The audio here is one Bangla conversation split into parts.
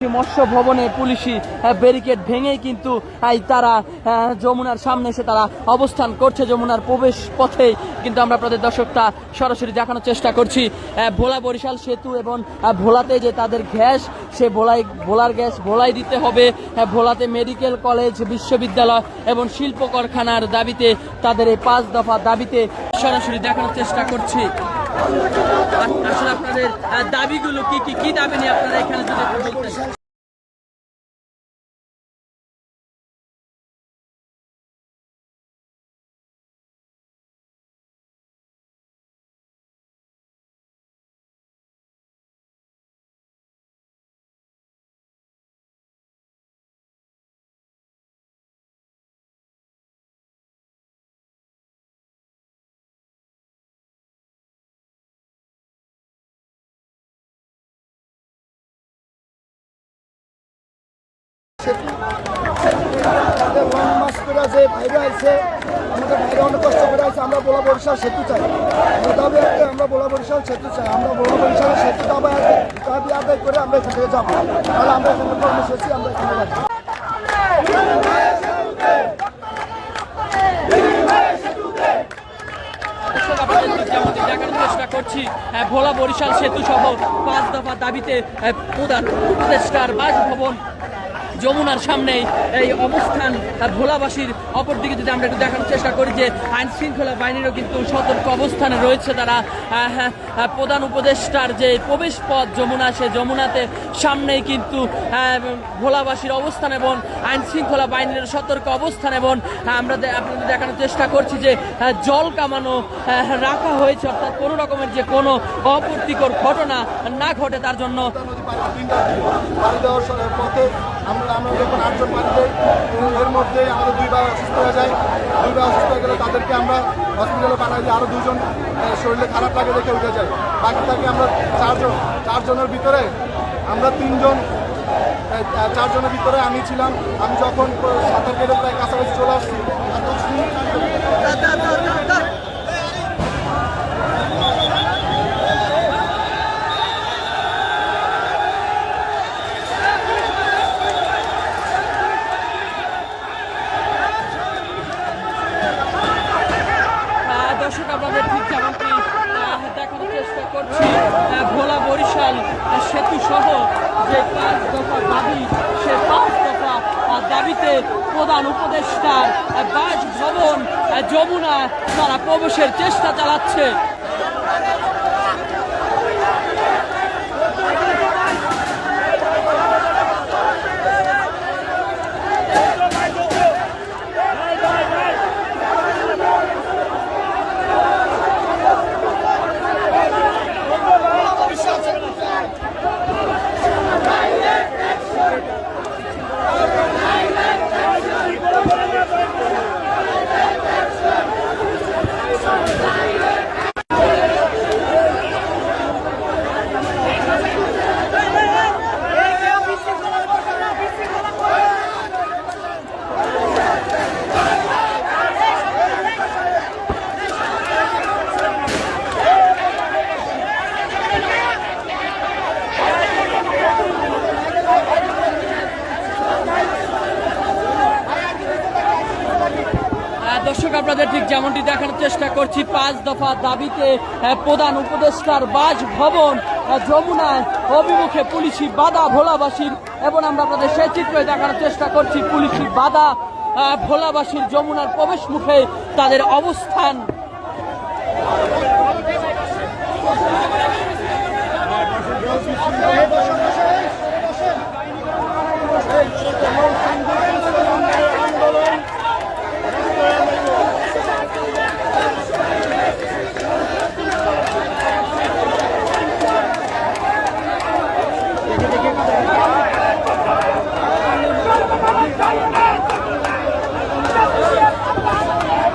মৎস্য ভবনে পুলিশি ব্যারিকেড ভেঙেই কিন্তু আহ, তারা যমুনার সামনে এসে তারা অবস্থান করছে যমুনার প্রবেশ পথে কিন্তু আমরা আপনাদের দর্শকটা সরাসরি দেখানোর চেষ্টা করছি। ভোলা বরিশাল সেতু এবং ভোলাতে যে তাদের গ্যাস সে ভোলাই ভোলার গ্যাস ভোলাই দিতে হবে। আহ, ভোলাতে মেডিকেল কলেজ বিশ্ববিদ্যালয় এবং শিল্প কারখানার দাবিতে তাদের এই পাঁচ দফা দাবিতে সরাসরি দেখানোর চেষ্টা করছি। আসলে আপনাদের দাবিগুলো কি কি কি দাবি নিয়ে আপনারা এখানে যদি একটু লং করছি ভোলা বরিশাল সেতু সহ পাঁচ দফা দাবিতে প্রধান উপদেষ্টার বাসভবন যমুনার সামনে এই অবস্থান ভোলাবাসীর অপরদিকে যদি আমরা একটু দেখানোর চেষ্টা করি যে আইন শৃঙ্খলা বাহিনীরও কিন্তু সতর্ক অবস্থানে রয়েছে তারা হ্যাঁ, প্রধান উপদেষ্টার যে প্রবেশ পথ যমুনা সে যমুনাতে সামনেই কিন্তু ভোলাবাসীর অবস্থান এবং আইন শৃঙ্খলা বাহিনীর সতর্ক অবস্থান এবং আমরা আপনাদের দেখানোর চেষ্টা করছি যে জল কামানো রাখা হয়েছে অর্থাৎ কোনো রকমের যে কোনো অপ্রীতিকর ঘটনা না ঘটে তার জন্য আমরা আমরা যখন আটজন পাড়ি দেই এর- মধ্যে আমাদের দুই ভাই অসুস্থ হয়ে যায়। দুই ভাই অসুস্থ হয়ে গেলে তাদেরকে আমরা হসপিটালে পাঠাই দিই আরও দুজন শরীরে খারাপ লাগে দেখে উঠে যায় বাকি থাকে আমরা চারজন। চারজনের ভিতরে আমরা তিনজন চারজনের ভিতরে আমি ছিলাম। আমি যখন সাঁতার কেটে প্রায় কাছাকাছি চলে আসছি আর সেতু সহ যে পাঁচ দফা দাবি, সে পাঁচ দফা দাবিতে প্রধান উপদেষ্টার বাস বাসভবন যমুনা, তারা প্রবেশের চেষ্টা চালাচ্ছে আহ, দর্শক আপনাদের ঠিক যেমনটি দেখানোর চেষ্টা করছি পাঁচ দফা দাবিতে প্রধান উপদেষ্টার বাসভবন যমুনায় অভিমুখে পুলিশি বাধা ভোলাবাসীর এবং আমরা আপনাদের সেই চিত্রে দেখানোর চেষ্টা করছি পুলিশি বাধা ভোলাবাসীর যমুনার প্রবেশ মুখে তাদের অবস্থান।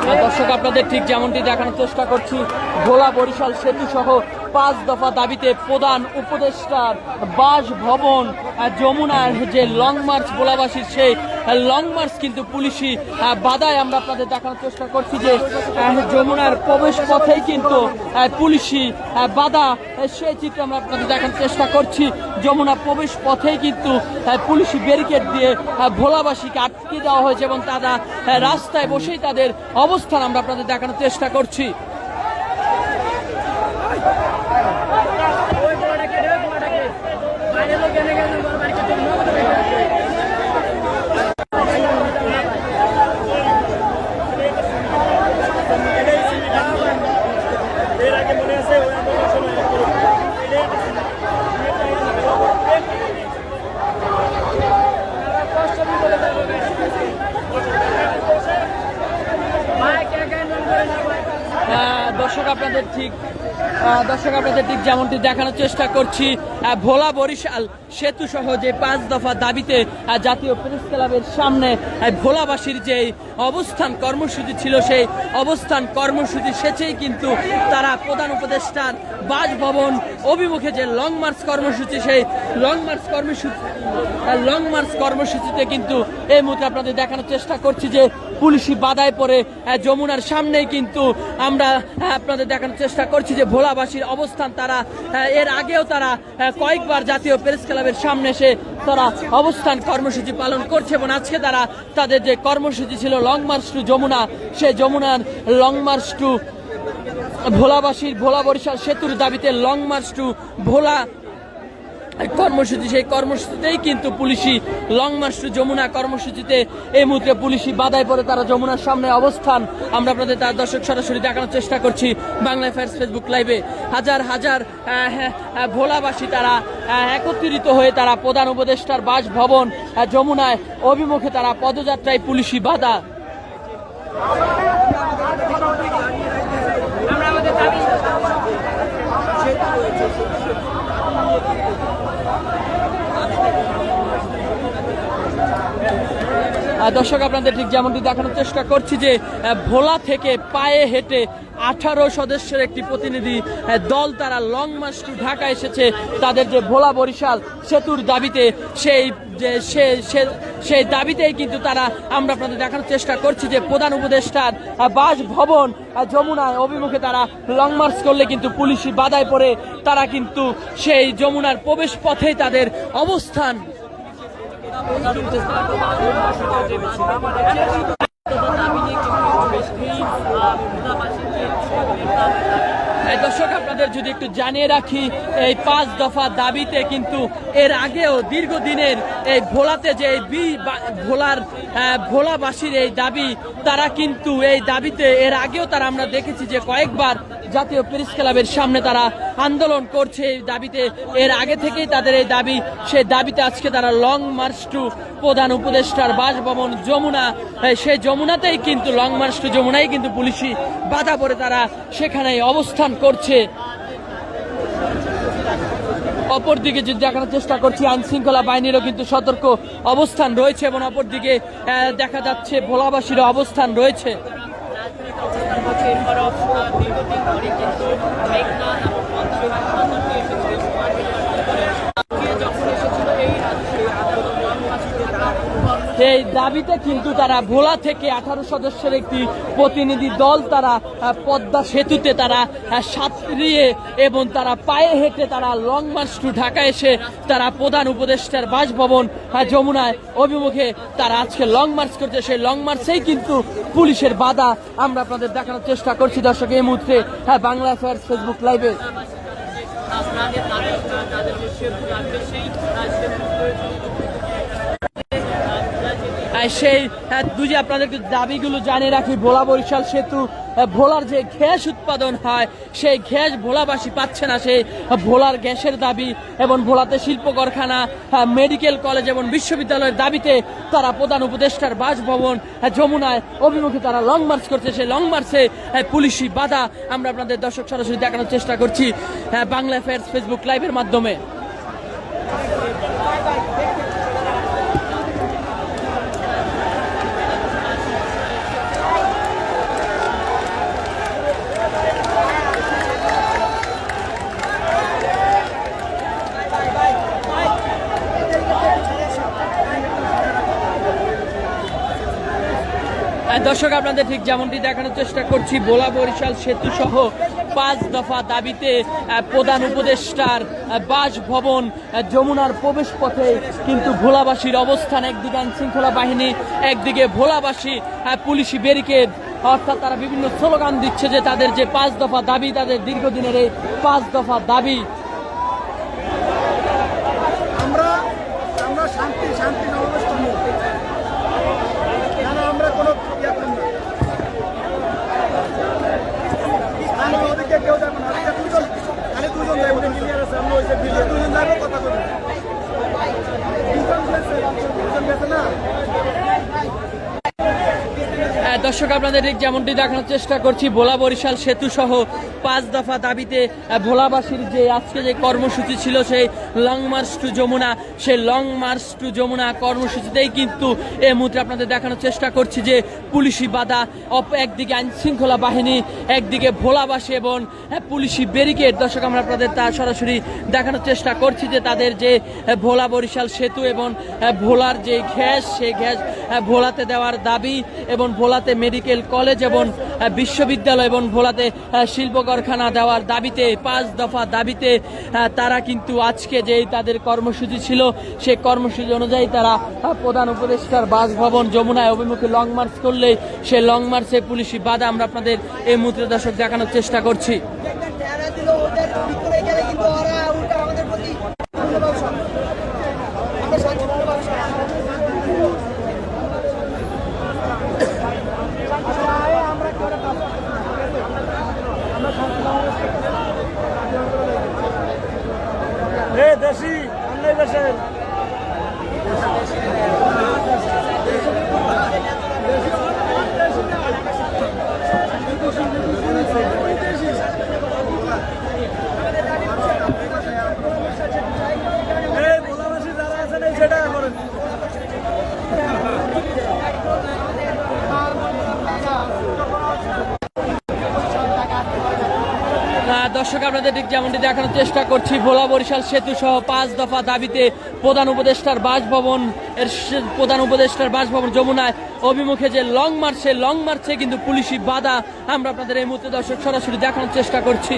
আহ, দর্শক আপনাদের ঠিক যেমনটি দেখানোর চেষ্টা করছি, ভোলা বরিশাল সেতু সহ পাঁচ দফা দাবিতে প্রধান উপদেষ্টার বাসভবন যমুনার যে লং মার্চ ভোলাবাসীর সেই লং মার্চ কিন্তু পুলিশি বাধায় আমরা আপনাদের দেখানোর চেষ্টা করছি যে যমুনার প্রবেশ পথেই কিন্তু পুলিশি বাধা সেই চিত্র আমরা আপনাদের দেখার চেষ্টা করছি। যমুনা প্রবেশ পথেই কিন্তু পুলিশ ব্যারিকেড দিয়ে ভোলাবাসীকে আটকে দেওয়া হয়েছে এবং তারা রাস্তায় বসেই তাদের অবস্থান আমরা আপনাদের দেখানোর চেষ্টা করছি। দর্শক আপনাদের ঠিক দর্শক আপনাদের ঠিক যেমনটি দেখানোর চেষ্টা করছি ভোলা বরিশাল সেতু সহ যে পাঁচ দফা দাবিতে জাতীয় প্রেস ক্লাবের সামনে ভোলাবাসীর যে অবস্থান কর্মসূচি ছিল সেই অবস্থান কর্মসূচি সেচেই কিন্তু তারা প্রধান উপদেষ্টার বাসভবন অভিমুখে যে লং মার্চ কর্মসূচি, সেই লং মার্চ কর্মসূচি লং মার্চ কর্মসূচিতে কিন্তু এই মুহূর্তে আপনাদের দেখানোর চেষ্টা করছি যে পুলিশি বাধায় পড়ে যমুনার সামনেই কিন্তু আমরা আপনাদের দেখানোর চেষ্টা করছি যে ভোলাবাসীর অবস্থান তারা এর আগেও তারা কয়েকবার জাতীয় প্রেস ক্লাবের সামনে এসে তারা অবস্থান কর্মসূচি পালন করছে এবং আজকে তারা তাদের যে কর্মসূচি ছিল লং মার্চ টু যমুনা সেই যমুনার লং মার্চ টু ভোলাবাসীর ভোলা বরিশাল সেতুর দাবিতে লং মার্চ টু ভোলা কর্মসূচি সেই কর্মসূচিতেই কিন্তু পুলিশি লং মার্চ টু যমুনা কর্মসূচিতে এই মুহূর্তে পুলিশি বাধায় পড়ে তারা যমুনার সামনে অবস্থান। আমরা আপনাদের তার দর্শক সরাসরি দেখানোর চেষ্টা করছি বাংলা ফায়ার্স ফেসবুক লাইভে। হাজার হাজার হ্যাঁ, ভোলাবাসী তারা একত্রিত হয়ে তারা প্রধান উপদেষ্টার বাসভবন যমুনায় অভিমুখে তারা পদযাত্রায় পুলিশি বাধা। দর্শক, আপনাদের ঠিক যেমনটি দেখানোর চেষ্টা করছি যে ভোলা থেকে পায়ে হেঁটে আঠারো সদস্যের একটি প্রতিনিধি দল তারা লং মার্চ টু ঢাকা এসেছে। তাদের যে ভোলা বরিশাল সেতুর দাবিতে সেই যে, সে সেই দাবিতেই কিন্তু তারা আমরা আপনাদের দেখানোর চেষ্টা করছি যে, প্রধান উপদেষ্টার বাসভবন যমুনায় অভিমুখে তারা লং মার্চ করলে কিন্তু পুলিশি বাধায় পড়ে। তারা কিন্তু সেই যমুনার প্রবেশ পথেই তাদের অবস্থান দর্শক, আপনাদের যদি একটু জানিয়ে রাখি, এই পাঁচ দফা দাবিতে কিন্তু এর আগেও দীর্ঘদিনের এই ভোলাতে যে বি ভোলার ভোলাবাসীর এই দাবি, তারা কিন্তু এই দাবিতে এর আগেও তারা আমরা দেখেছি যে কয়েকবার জাতীয় প্রেস ক্লাবের সামনে তারা আন্দোলন করছে এই দাবিতে। এর আগে থেকেই তাদের এই দাবি সেই দাবিতে আজকে তারা লং মার্চ টু প্রধান উপদেষ্টার বাসভবন যমুনা। সেই যমুনাতেই কিন্তু, লং মার্চ টু যমুনাই কিন্তু পুলিশি বাধা পড়ে তারা সেখানে অবস্থান করছে। অপরদিকে যদি দেখানোর চেষ্টা করছি আইন শৃঙ্খলা বাহিনীরও কিন্তু সতর্ক অবস্থান রয়েছে এবং অপরদিকে দেখা যাচ্ছে ভোলাবাসীরও অবস্থান রয়েছে। পঁচাত্তর বছর পর দীর্ঘদিন ধরে কিন্তু মেঘনা নামক মঞ্চ এই দাবিতে কিন্তু তারা ভোলা থেকে আঠারো সদস্যের একটি প্রতিনিধি দল তারা পদ্মা সেতুতে তারা সাঁতরিয়ে এবং তারা পায়ে হেঁটে তারা লং মার্চ টু ঢাকা এসে তারা প্রধান উপদেষ্টার বাসভবন যমুনায় অভিমুখে তারা আজকে লং মার্চ করছে। সেই লং মার্চেই কিন্তু পুলিশের বাধা। আমরা আপনাদের দেখানোর চেষ্টা করছি। দর্শক এই মুহূর্তে হ্যাঁ বাংলা অ্যাফেয়ার্স ফেসবুক লাইভে আহ, সেই যে আপনাদেরকে দাবিগুলো জানিয়ে রাখি, ভোলা বরিশাল সেতু ভোলার যে গ্যাস উৎপাদন হয়, সেই গ্যাস ভোলাবাসী পাচ্ছে না, সেই ভোলার গ্যাসের দাবি এবং ভোলাতে শিল্প কারখানা মেডিকেল কলেজ এবং বিশ্ববিদ্যালয়ের দাবিতে তারা প্রধান উপদেষ্টার বাসভবন যমুনায় অভিমুখে তারা লং মার্চ করছে। সেই লং মার্চে পুলিশি বাধা আমরা আপনাদের দর্শক সরাসরি দেখানোর চেষ্টা করছি বাংলা অ্যাফেয়ার্স ফেসবুক লাইভের মাধ্যমে। দর্শক, আপনাদের ঠিক যেমনটি দেখানোর চেষ্টা করছি, ভোলা বরিশাল সেতু সহ পাঁচ দফা দাবিতে প্রধান উপদেষ্টার বাসভবন যমুনার প্রবেশ পথে কিন্তু ভোলাবাসীর অবস্থান, একদিকে আইন শৃঙ্খলা বাহিনী, একদিকে ভোলাবাসী পুলিশি ব্যারিকেড। অর্থাৎ তারা বিভিন্ন স্লোগান দিচ্ছে যে তাদের যে পাঁচ দফা দাবি, তাদের দীর্ঘদিনের এই পাঁচ দফা দাবি। আমরা আমরা শান্তি শান্তি সমাবেশ করব কেন আমরা কোনো ইয়ে করব না আমরা ওদিকে কেউ যাব না ওদিকে দুজন খালি দুজন যাব ইঞ্জিনিয়ার আছে আমরা ওই যে বিলিয়ে দুজন যাব কথা গেছে না? দর্শক আপনাদের ঠিক যেমনটি দেখানোর চেষ্টা করছি ভোলা বরিশাল সেতু সহ পাঁচ দফা দাবিতে ভোলাবাসীর যে আজকে যে কর্মসূচি ছিল সেই লং মার্চ টু যমুনা সেই লং মার্চ টু যমুনা কর্মসূচিতেই কিন্তু এই মুহূর্তে আপনাদের দেখানোর চেষ্টা করছি যে পুলিশি বাধা একদিকে আইন শৃঙ্খলা বাহিনী একদিকে ভোলাবাসী এবং আহ, পুলিশি ব্যারিকেড দর্শক আমরা আপনাদের তা সরাসরি দেখানোর চেষ্টা করছি যে তাদের যে ভোলা বরিশাল সেতু এবং ভোলার যে গ্যাস সেই গ্যাস ভোলাতে দেওয়ার দাবি এবং ভোলাতে মেডিকেল কলেজ এবং বিশ্ববিদ্যালয় এবং ভোলাতে শিল্প কারখানা দেওয়ার দাবিতে, পাঁচ দফা দাবিতে তারা কিন্তু আজকে যেই তাদের কর্মসূচি ছিল সেই কর্মসূচি অনুযায়ী তারা প্রধান উপদেষ্টার বাসভবন যমুনায় অভিমুখে লং মার্চ করলে, সে লং মার্চে পুলিশি বাধা আমরা আপনাদের এই মুহূর্তে দর্শক দেখানোর চেষ্টা করছি চেহারা দিল ওদের ভিতরে গেলে কিন্তু ওরা উল্টা আমাদের প্রতি আমরা শান্তিপূর্ণ ব্যবসা এ দেশি অন্য দেশের এই ভোলাবাসী যারা আছেন এই সেটা করেন আহ, দর্শক, আপনাদের দিক যেমনটি দেখানোর চেষ্টা করছি, ভোলা বরিশাল সেতু সহ পাঁচ দফা দাবিতে প্রধান উপদেষ্টার বাসভবন, এর প্রধান উপদেষ্টার বাসভবন যমুনায় অভিমুখে যে লং মার্চে লং মার্চে কিন্তু পুলিশি বাধা আমরা আপনাদের এই মুহূর্তে দর্শক সরাসরি দেখানোর চেষ্টা করছি।